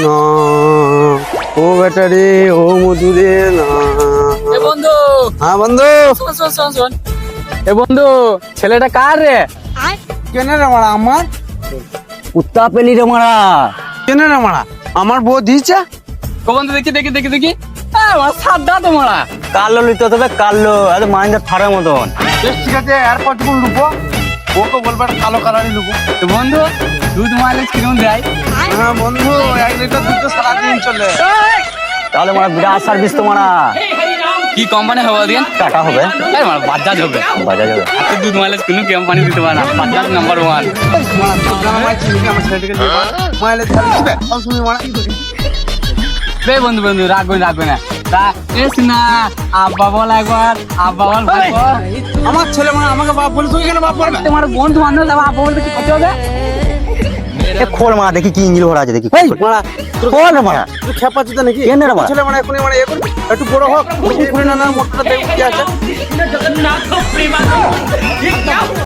না। ও বেটারে ও মধুরে না। এ বন্ধু। হ্যাঁ বন্ধু। শোন শোন শোন শোন। এ বন্ধু ছেলেটা কার রে? কেন রে মারা আমার? কুত্তা পেলি রে মারা। কেন রে মারা আমার বউ দিয়েছে? ও বন্ধু দেখি দেখি দেখি দেখি। আমার সাদা তোমারা কালো লিতে তবে কালো এত মাইন্ডে থারার মতন। বেশ ঠিক আছে এরপর যখন লুবো ওকে বলবে একটা কালো কালারই লুবো তো বন্ধু দুধ মাইলেজ কিরম দেয়? হ্যাঁ বন্ধু এক লিটার দুধ তো সারাদিন চলে। তাহলে মারা বিরাট সার্ভিস তো মারা। কি কোম্পানি হবে দিন টাকা হবে। এই মারা বাজাজ হবে। বাজাজ হবে। এত দুধ মাইলেজ কোনো কোম্পানি দিতে পারে না। বাজাজ নাম্বার ওয়ান মারা। বে বন্ধু বন্ধু রাখবে রাখবে না তা এস না আব্বা বল একবার আব্বা বল আমার ছেলে মানে আমাকে বাপ বলে কেন বাপ বলবে তোমার বন্ধু বান্ধব আব্বা বলতে কি করতে হবে এ খোল মারা দেখি কি ইঞ্জিল ভরা আছে দেখি মারা খোল মারা তুই খেপা নাকি কেন রে মারা ছেলে মারা এখন মারা এখন একটু বড় হোক না মোটরটা কি আছে না তো